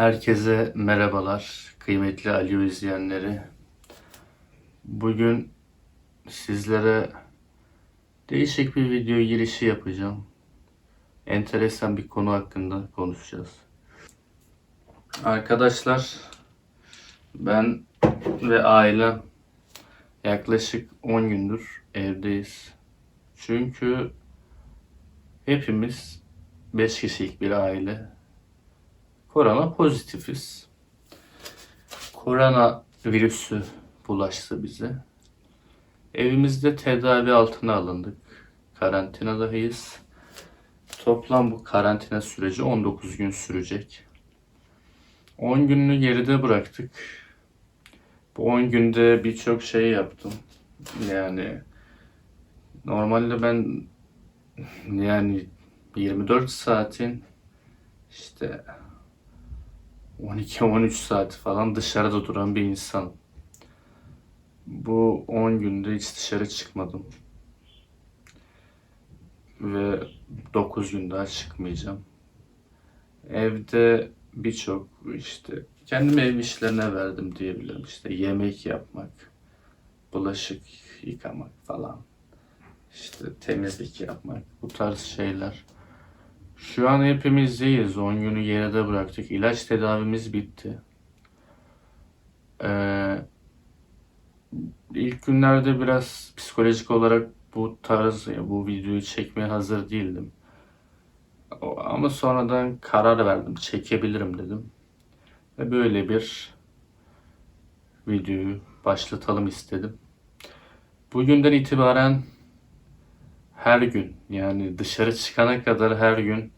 Herkese merhabalar kıymetli Aliyo izleyenleri. Bugün sizlere değişik bir video girişi yapacağım. Enteresan bir konu hakkında konuşacağız. Arkadaşlar ben ve ailem yaklaşık 10 gündür evdeyiz. Çünkü hepimiz 5 kişilik bir aile korona pozitifiz. Korona virüsü bulaştı bize. Evimizde tedavi altına alındık. Karantinadayız. Toplam bu karantina süreci 19 gün sürecek. 10 gününü geride bıraktık. Bu 10 günde birçok şey yaptım. Yani normalde ben yani 24 saatin işte 12-13 saat falan dışarıda duran bir insan. Bu 10 günde hiç dışarı çıkmadım. Ve 9 gün daha çıkmayacağım. Evde birçok işte kendimi ev işlerine verdim diyebilirim. İşte yemek yapmak, bulaşık yıkamak falan. İşte temizlik yapmak, bu tarz şeyler. Şu an hepimiz iyiyiz. 10 günü geride bıraktık. İlaç tedavimiz bitti. Ee, ilk günlerde biraz psikolojik olarak bu tarz, bu videoyu çekmeye hazır değildim. Ama sonradan karar verdim. Çekebilirim dedim. Ve böyle bir videoyu başlatalım istedim. Bugünden itibaren her gün yani dışarı çıkana kadar her gün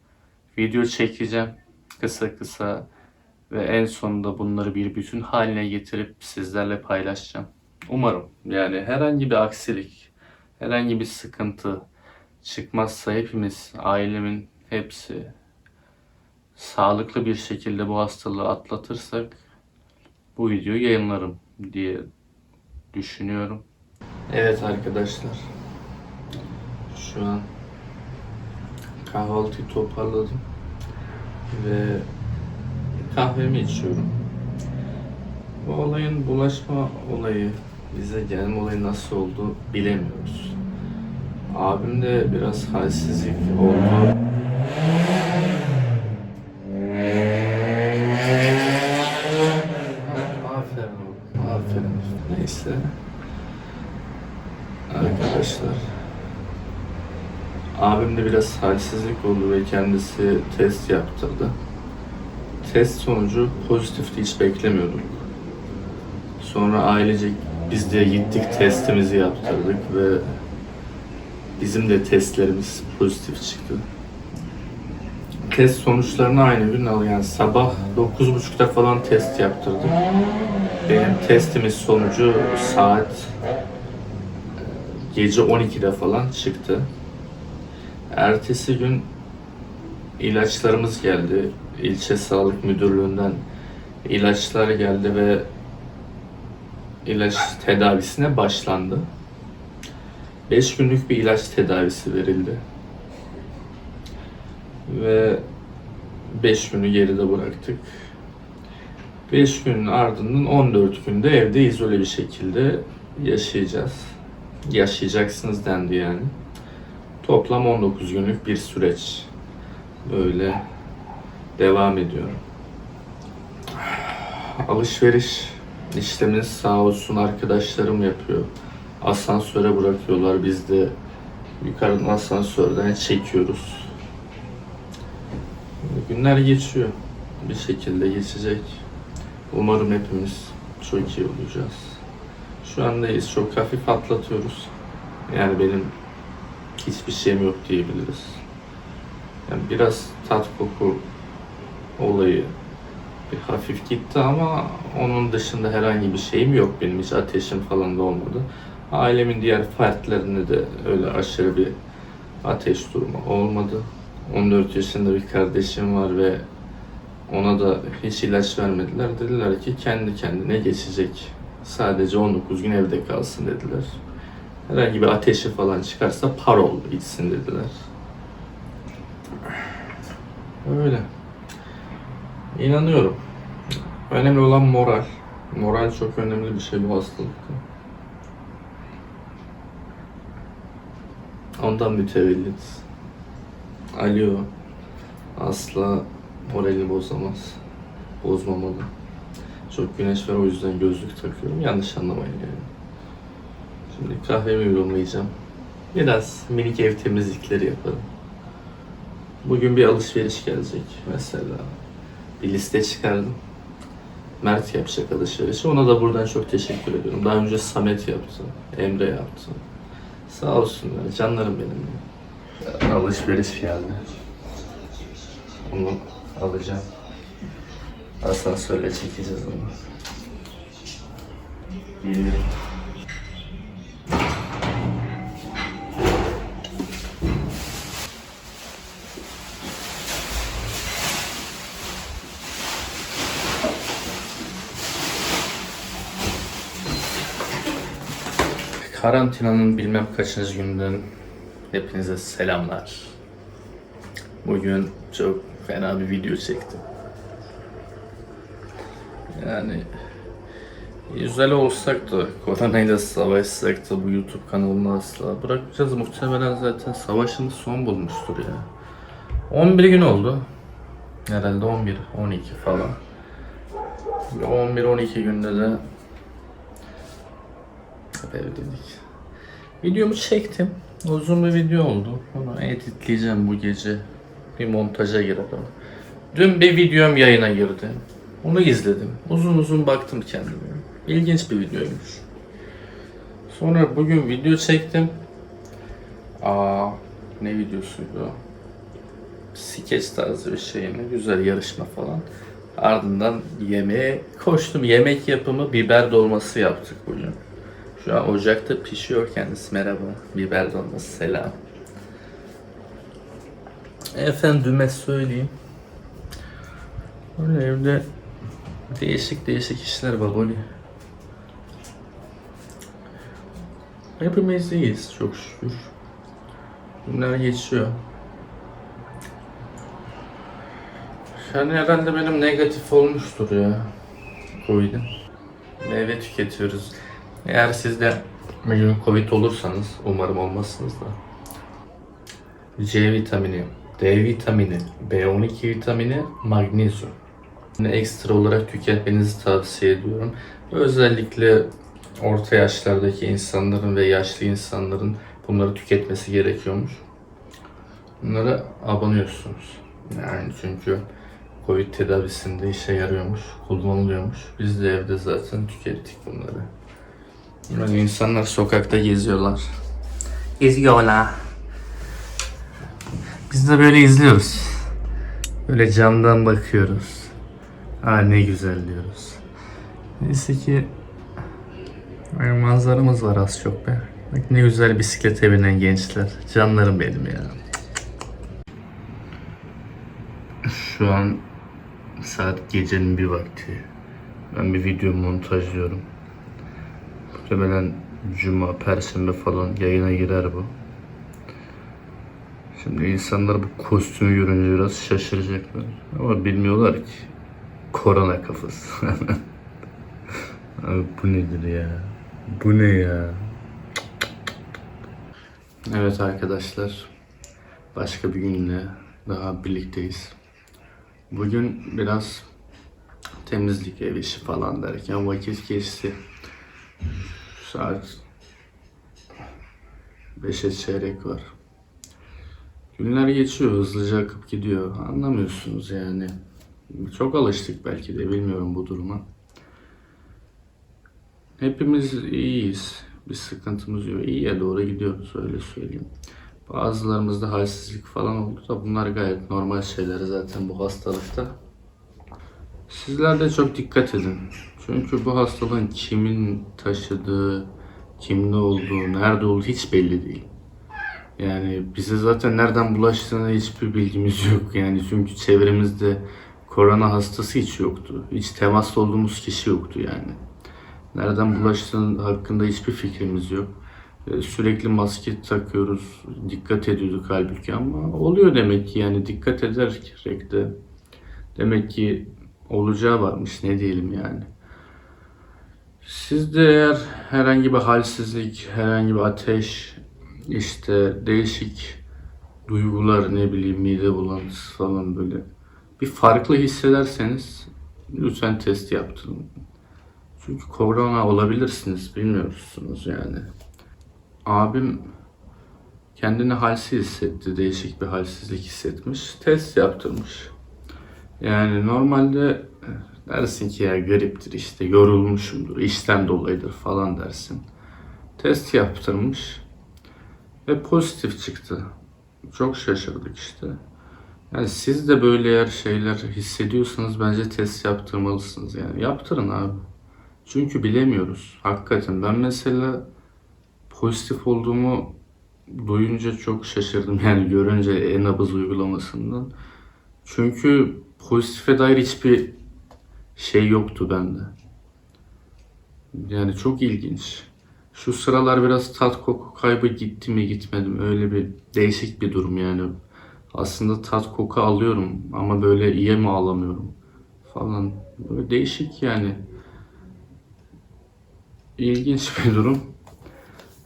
video çekeceğim kısa kısa ve en sonunda bunları bir bütün haline getirip sizlerle paylaşacağım. Umarım yani herhangi bir aksilik, herhangi bir sıkıntı çıkmazsa hepimiz, ailemin hepsi sağlıklı bir şekilde bu hastalığı atlatırsak bu videoyu yayınlarım diye düşünüyorum. Evet arkadaşlar. Şu an kahvaltıyı toparladım ve kahvemi içiyorum. Bu olayın bulaşma olayı, bize gelme olayı nasıl oldu bilemiyoruz. Abim de biraz halsizlik oldu. Aferin oğlum, aferin. Neyse. Arkadaşlar. Abimde biraz halsizlik oldu ve kendisi test yaptırdı. Test sonucu pozitifti hiç beklemiyorduk. Sonra ailecek biz de gittik testimizi yaptırdık ve bizim de testlerimiz pozitif çıktı. Test sonuçlarını aynı gün al yani sabah 9.30'da falan test yaptırdık. Benim testimin sonucu saat e, gece 12'de falan çıktı. Ertesi gün ilaçlarımız geldi. İlçe Sağlık Müdürlüğü'nden ilaçlar geldi ve ilaç tedavisine başlandı. 5 günlük bir ilaç tedavisi verildi. Ve 5 günü geride bıraktık. 5 günün ardından 14 günde evde izole bir şekilde yaşayacağız. Yaşayacaksınız dendi yani. Toplam 19 günlük bir süreç böyle devam ediyor. Alışveriş işlemini sağ olsun arkadaşlarım yapıyor. Asansöre bırakıyorlar biz de yukarıdan asansörden çekiyoruz. Günler geçiyor. Bir şekilde geçecek. Umarım hepimiz çok iyi olacağız. Şu andayız. Çok hafif atlatıyoruz. Yani benim hiçbir şeyim yok diyebiliriz. Yani biraz tat koku olayı bir hafif gitti ama onun dışında herhangi bir şeyim yok benim hiç ateşim falan da olmadı. Ailemin diğer fertlerinde de öyle aşırı bir ateş durumu olmadı. 14 yaşında bir kardeşim var ve ona da hiç ilaç vermediler. Dediler ki kendi kendine geçecek. Sadece 19 gün evde kalsın dediler. Herhangi bir ateşi falan çıkarsa parol içsin dediler. Öyle. İnanıyorum. Önemli olan moral. Moral çok önemli bir şey bu hastalıkta. Ondan mütevellit. Alo. Asla moralini bozamaz. Bozmamalı. Çok güneş var o yüzden gözlük takıyorum. Yanlış anlamayın yani. Şimdi kahvemi yorumlayacağım. Biraz minik ev temizlikleri yaparım. Bugün bir alışveriş gelecek mesela. Bir liste çıkardım. Mert yapacak alışverişi. Ona da buradan çok teşekkür ediyorum. Daha önce Samet yaptı, Emre yaptı. Sağ olsunlar, canlarım benim. Alışveriş geldi. Onu alacağım. Asansörle çekeceğiz onu. Geliyorum. Karantinanın bilmem kaçıncı günden hepinize selamlar. Bugün çok fena bir video çektim. Yani güzel olsak da koronayla savaşsak da bu YouTube kanalını asla bırakmayacağız. Muhtemelen zaten savaşımız son bulmuştur ya. 11 gün oldu. Herhalde 11, 12 falan. 11-12 günde de evlendik. Videomu çektim. Uzun bir video oldu. Onu editleyeceğim bu gece. Bir montaja girer. Dün bir videom yayına girdi. Onu izledim. Uzun uzun baktım kendime. İlginç bir videoymuş. Sonra bugün video çektim. Aa, ne videosuydu? Skeç tarzı bir şey mi? Güzel yarışma falan. Ardından yemeğe koştum. Yemek yapımı biber dolması yaptık bugün. Şu an ocakta pişiyor kendisi. Merhaba. Biber dolması. Selam. Efendime söyleyeyim. Böyle evde değişik değişik işler var Oli. Hepimiz iyiyiz çok şükür. Günler geçiyor. Yani herhalde benim negatif olmuştur ya. Covid'im. Meyve tüketiyoruz. Eğer siz de Covid olursanız, umarım olmazsınız da. C vitamini, D vitamini, B12 vitamini, magnezyum. Ekstra olarak tüketmenizi tavsiye ediyorum. Özellikle orta yaşlardaki insanların ve yaşlı insanların bunları tüketmesi gerekiyormuş. Bunlara abanıyorsunuz. Yani çünkü Covid tedavisinde işe yarıyormuş, kullanılıyormuş. Biz de evde zaten tükettik bunları. Yani insanlar sokakta geziyorlar. Geziyorlar. Biz de böyle izliyoruz. Böyle camdan bakıyoruz. Aa ne güzel diyoruz. Neyse ki yani manzaramız var az çok be. Bak ne güzel bisiklete binen gençler. Canlarım benim ya. Şu an saat gecenin bir vakti. Ben bir video montajlıyorum. Muhtemelen cuma, perşembe falan yayına girer bu. Şimdi insanlar bu kostümü görünce biraz şaşıracaklar. Ama bilmiyorlar ki. Korona kafası. Abi bu nedir ya? Bu ne ya? Evet arkadaşlar. Başka bir günle daha birlikteyiz. Bugün biraz temizlik ev işi falan derken vakit geçti. Saat 5'e çeyrek var. Günler geçiyor, hızlıca akıp gidiyor. Anlamıyorsunuz yani. Çok alıştık belki de, bilmiyorum bu duruma. Hepimiz iyiyiz. Bir sıkıntımız yok. İyiye doğru gidiyoruz, öyle söyleyeyim. Bazılarımızda halsizlik falan oldu da bunlar gayet normal şeyler zaten bu hastalıkta. Sizler de çok dikkat edin. Çünkü bu hastalığın kimin taşıdığı, kimde olduğu, nerede olduğu hiç belli değil. Yani bize zaten nereden bulaştığını hiçbir bilgimiz yok. Yani çünkü çevremizde korona hastası hiç yoktu. Hiç temaslı olduğumuz kişi yoktu yani. Nereden bulaştığının hakkında hiçbir fikrimiz yok. Ee, Sürekli maske takıyoruz, dikkat ediyorduk halbuki ama oluyor demek ki yani dikkat ederek de demek ki olacağı varmış ne diyelim yani. Sizde eğer herhangi bir halsizlik, herhangi bir ateş, işte değişik duygular ne bileyim mide bulantısı falan böyle bir farklı hissederseniz lütfen test yaptırın. Çünkü korona olabilirsiniz bilmiyorsunuz yani. Abim kendini halsiz hissetti. Değişik bir halsizlik hissetmiş. Test yaptırmış. Yani normalde e, dersin ki ya gariptir işte yorulmuşumdur, işten dolayıdır falan dersin. Test yaptırmış ve pozitif çıktı. Çok şaşırdık işte. Yani siz de böyle eğer şeyler hissediyorsanız bence test yaptırmalısınız yani. Yaptırın abi. Çünkü bilemiyoruz. Hakikaten ben mesela pozitif olduğumu duyunca çok şaşırdım yani görünce e-nabız uygulamasından. Çünkü pozitife dair hiçbir şey yoktu bende. Yani çok ilginç. Şu sıralar biraz tat koku kaybı gitti mi gitmedim öyle bir değişik bir durum yani. Aslında tat koku alıyorum ama böyle iyi mi alamıyorum falan. Böyle değişik yani. İlginç bir durum.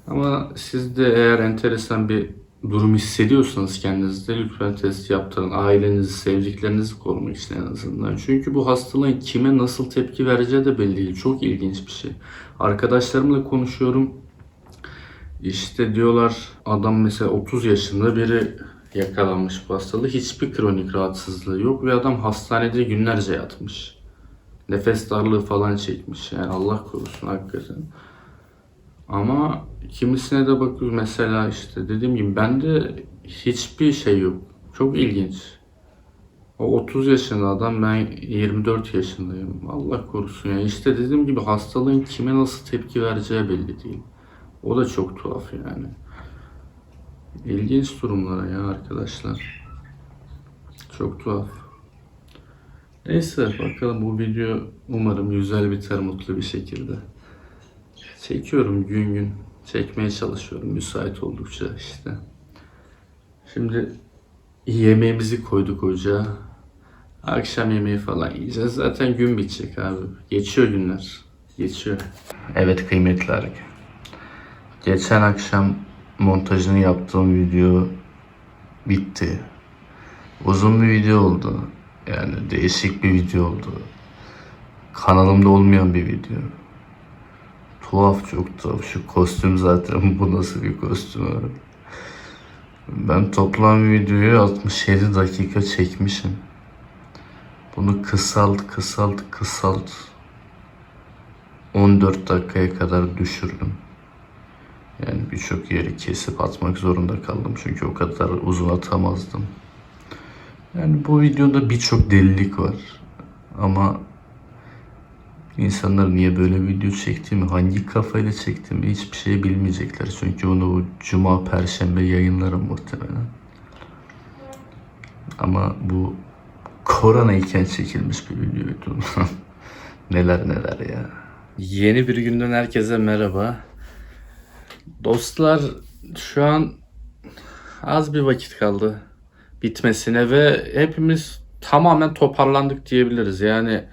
Ama siz de eğer enteresan bir durum hissediyorsanız kendinizde lütfen test yaptırın. Ailenizi, sevdiklerinizi korumak için en azından. Çünkü bu hastalığın kime nasıl tepki vereceği de belli değil. Çok ilginç bir şey. Arkadaşlarımla konuşuyorum. İşte diyorlar adam mesela 30 yaşında biri yakalanmış bu hastalığı. Hiçbir kronik rahatsızlığı yok ve adam hastanede günlerce yatmış. Nefes darlığı falan çekmiş. Yani Allah korusun hakikaten. Ama kimisine de bakıyoruz mesela işte dediğim gibi bende hiçbir şey yok. Çok ilginç. O 30 yaşında adam ben 24 yaşındayım. Allah korusun ya. İşte dediğim gibi hastalığın kime nasıl tepki vereceği belli değil. O da çok tuhaf yani. İlginç durumlara ya arkadaşlar. Çok tuhaf. Neyse bakalım bu video umarım güzel biter mutlu bir şekilde. Çekiyorum gün gün. Çekmeye çalışıyorum müsait oldukça işte. Şimdi yemeğimizi koyduk ocağa. Akşam yemeği falan yiyeceğiz. Zaten gün bitecek abi. Geçiyor günler. Geçiyor. Evet kıymetli arkadaşlar. Geçen akşam montajını yaptığım video bitti. Uzun bir video oldu. Yani değişik bir video oldu. Kanalımda olmayan bir video. Tuhaf çok tuhaf. Şu kostüm zaten bu nasıl bir kostüm abi. Ben toplam videoyu 67 dakika çekmişim. Bunu kısalt kısalt kısalt 14 dakikaya kadar düşürdüm. Yani birçok yeri kesip atmak zorunda kaldım çünkü o kadar uzun atamazdım. Yani bu videoda birçok delilik var. Ama insanlar niye böyle video çektiğimi, hangi kafayla çektiğimi hiçbir şey bilmeyecekler. Çünkü onu cuma, perşembe yayınlarım muhtemelen. Ama bu korona iken çekilmiş bir videoydu. neler neler ya. Yeni bir günden herkese merhaba. Dostlar şu an az bir vakit kaldı bitmesine ve hepimiz tamamen toparlandık diyebiliriz. Yani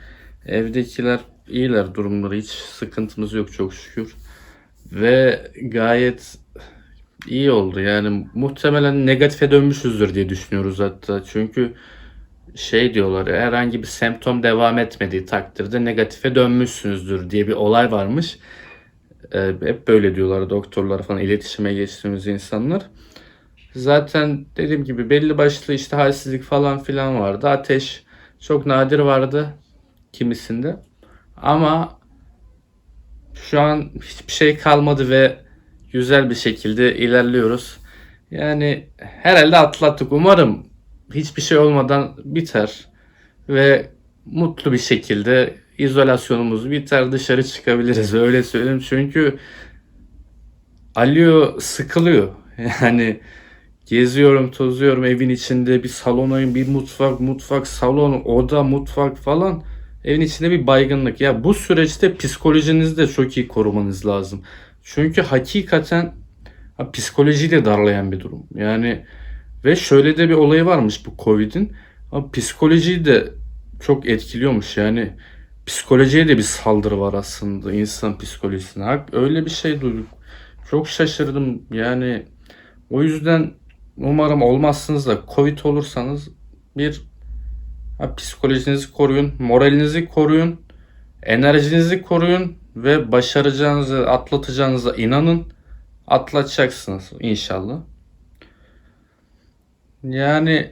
evdekiler iyiler durumları hiç sıkıntımız yok çok şükür. Ve gayet iyi oldu. Yani muhtemelen negatife dönmüşüzdür diye düşünüyoruz hatta. Çünkü şey diyorlar herhangi bir semptom devam etmediği takdirde negatife dönmüşsünüzdür diye bir olay varmış. Ee, hep böyle diyorlar doktorlar falan iletişime geçtiğimiz insanlar. Zaten dediğim gibi belli başlı işte halsizlik falan filan vardı. Ateş çok nadir vardı kimisinde. Ama şu an hiçbir şey kalmadı ve güzel bir şekilde ilerliyoruz. Yani herhalde atlattık. Umarım hiçbir şey olmadan biter ve mutlu bir şekilde izolasyonumuz biter dışarı çıkabiliriz öyle söyleyeyim. Çünkü Alio sıkılıyor. Yani geziyorum, tozuyorum evin içinde bir salonayım, bir mutfak, mutfak, salon, oda, mutfak falan. Evin içinde bir baygınlık. Ya bu süreçte psikolojinizi de çok iyi korumanız lazım. Çünkü hakikaten ha, psikolojiyi de darlayan bir durum. Yani ve şöyle de bir olayı varmış bu Covid'in. Ha, psikolojiyi de çok etkiliyormuş yani. Psikolojiye de bir saldırı var aslında insan psikolojisine. Hak öyle bir şey duyduk. Çok şaşırdım yani. O yüzden umarım olmazsınız da Covid olursanız bir psikolojinizi koruyun, moralinizi koruyun, enerjinizi koruyun ve başaracağınızı, atlatacağınıza inanın. Atlatacaksınız inşallah. Yani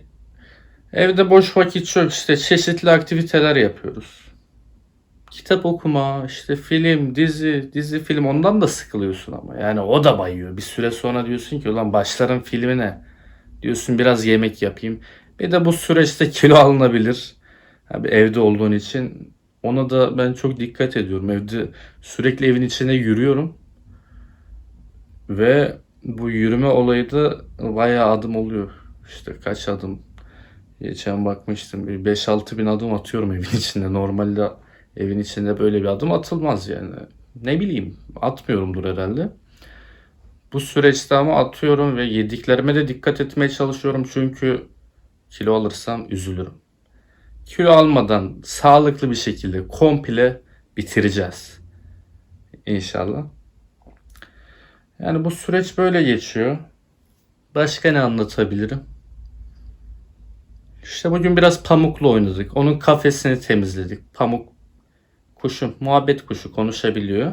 evde boş vakit çok işte çeşitli aktiviteler yapıyoruz. Kitap okuma, işte film, dizi, dizi film ondan da sıkılıyorsun ama. Yani o da bayıyor. Bir süre sonra diyorsun ki ulan başlarım filmine. Diyorsun biraz yemek yapayım. Bir de bu süreçte kilo alınabilir. Abi evde olduğun için ona da ben çok dikkat ediyorum. Evde sürekli evin içine yürüyorum. Ve bu yürüme olayı da bayağı adım oluyor. İşte kaç adım? Geçen bakmıştım. Bir 5-6 bin adım atıyorum evin içinde. Normalde evin içinde böyle bir adım atılmaz yani. Ne bileyim atmıyorumdur herhalde. Bu süreçte ama atıyorum ve yediklerime de dikkat etmeye çalışıyorum. Çünkü kilo alırsam üzülürüm. Kilo almadan sağlıklı bir şekilde komple bitireceğiz. İnşallah. Yani bu süreç böyle geçiyor. Başka ne anlatabilirim? İşte bugün biraz pamukla oynadık. Onun kafesini temizledik. Pamuk kuşum, muhabbet kuşu konuşabiliyor.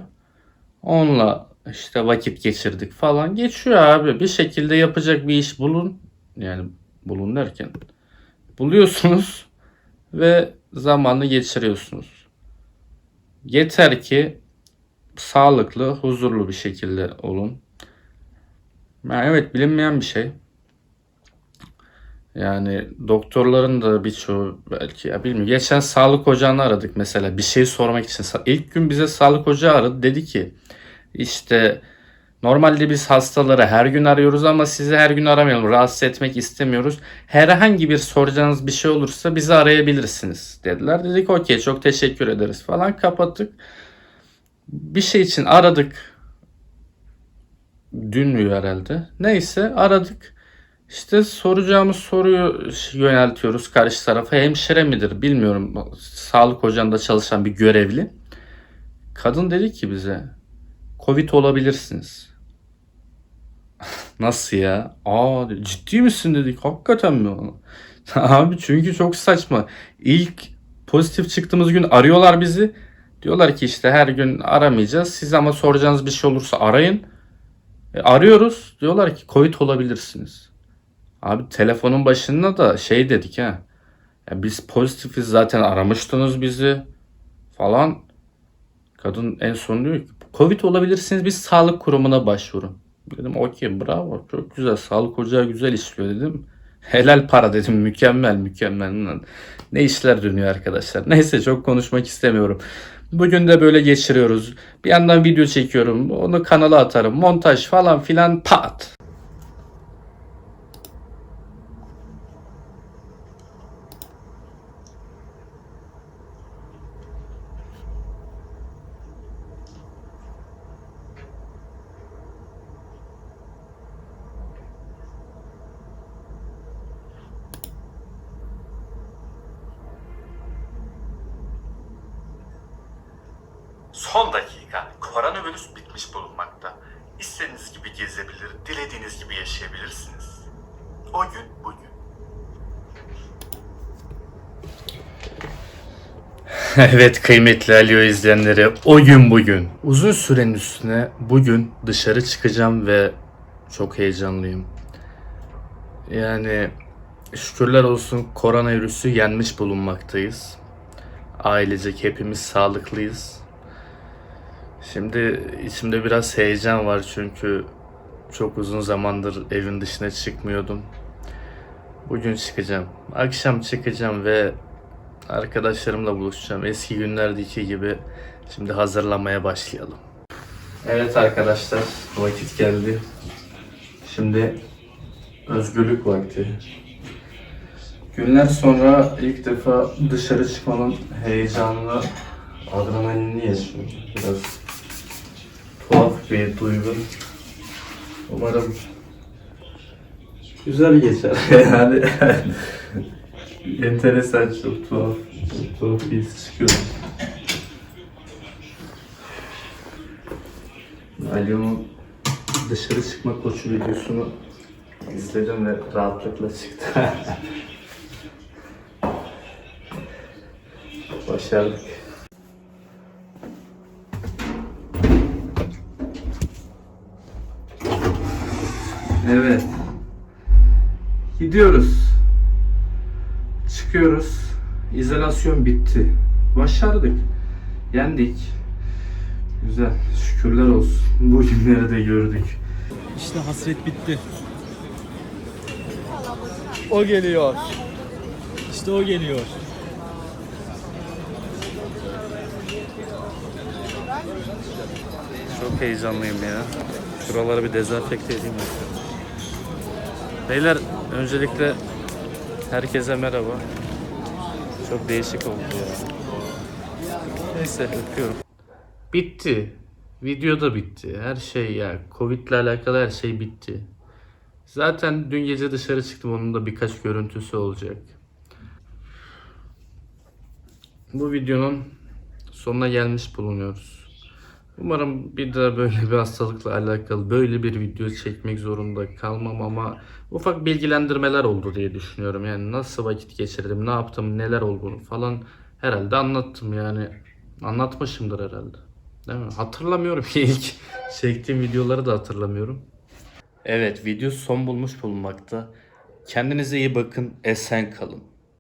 Onunla işte vakit geçirdik falan. Geçiyor abi. Bir şekilde yapacak bir iş bulun. Yani bulun derken buluyorsunuz ve zamanı geçiriyorsunuz. Yeter ki sağlıklı, huzurlu bir şekilde olun. Yani evet bilinmeyen bir şey. Yani doktorların da birçoğu belki ya bilmiyorum. Geçen sağlık ocağını aradık mesela bir şey sormak için. İlk gün bize sağlık ocağı aradı. Dedi ki işte normalde biz hastaları her gün arıyoruz ama sizi her gün aramayalım. Rahatsız etmek istemiyoruz. Herhangi bir soracağınız bir şey olursa bizi arayabilirsiniz dediler. Dedik okey çok teşekkür ederiz falan kapattık. Bir şey için aradık. Dün mü herhalde? Neyse aradık. İşte soracağımız soruyu yöneltiyoruz karşı tarafa. Hemşire midir bilmiyorum. Sağlık ocağında çalışan bir görevli. Kadın dedi ki bize Covid olabilirsiniz. Nasıl ya? Aa dedi, ciddi misin dedik. Hakikaten mi? Abi çünkü çok saçma. İlk pozitif çıktığımız gün arıyorlar bizi. Diyorlar ki işte her gün aramayacağız. Siz ama soracağınız bir şey olursa arayın. E, arıyoruz. Diyorlar ki Covid olabilirsiniz. Abi telefonun başında da şey dedik ha. Ya biz pozitifiz zaten aramıştınız bizi falan. Kadın en son diyor ki Covid olabilirsiniz biz sağlık kurumuna başvurun. Dedim okey bravo çok güzel sağlık ocağı güzel işliyor dedim. Helal para dedim mükemmel mükemmel. Ne işler dönüyor arkadaşlar. Neyse çok konuşmak istemiyorum. Bugün de böyle geçiriyoruz. Bir yandan video çekiyorum. Onu kanala atarım. Montaj falan filan pat. Son dakika. Koronavirüs bitmiş bulunmakta. İstediğiniz gibi gezebilir, dilediğiniz gibi yaşayabilirsiniz. O gün bugün. Evet kıymetli Alio izleyenleri o gün bugün uzun sürenin üstüne bugün dışarı çıkacağım ve çok heyecanlıyım. Yani şükürler olsun koronavirüsü yenmiş bulunmaktayız. Ailecek hepimiz sağlıklıyız. Şimdi içimde biraz heyecan var çünkü çok uzun zamandır evin dışına çıkmıyordum. Bugün çıkacağım. Akşam çıkacağım ve arkadaşlarımla buluşacağım. Eski günlerdeki gibi şimdi hazırlamaya başlayalım. Evet arkadaşlar vakit geldi. Şimdi özgürlük vakti. Günler sonra ilk defa dışarı çıkmanın heyecanlı adrenalini yaşıyorum. Biraz tuhaf bir duygu. Umarım güzel geçer. yani enteresan çok tuhaf. Tuhaf birisi çıkıyor. Alio'nun dışarı çıkma koçu videosunu izledim ve rahatlıkla çıktı. Başardık. Evet. Gidiyoruz. Çıkıyoruz. İzolasyon bitti. Başardık. Yendik. Güzel. Şükürler olsun. Bu günleri de gördük. İşte hasret bitti. O geliyor. İşte o geliyor. Çok heyecanlıyım ya. Şuraları bir dezenfekte edeyim. Beyler öncelikle herkese merhaba. Çok değişik oldu ya. Neyse öpüyorum. Bitti. Video da bitti. Her şey ya. Covid ile alakalı her şey bitti. Zaten dün gece dışarı çıktım. Onun da birkaç görüntüsü olacak. Bu videonun sonuna gelmiş bulunuyoruz. Umarım bir daha böyle bir hastalıkla alakalı böyle bir video çekmek zorunda kalmam ama ufak bilgilendirmeler oldu diye düşünüyorum. Yani nasıl vakit geçirdim, ne yaptım, neler olduğunu falan herhalde anlattım yani. Anlatmışımdır herhalde. Değil mi? Hatırlamıyorum ki ilk çektiğim videoları da hatırlamıyorum. Evet video son bulmuş bulunmakta. Kendinize iyi bakın, esen kalın.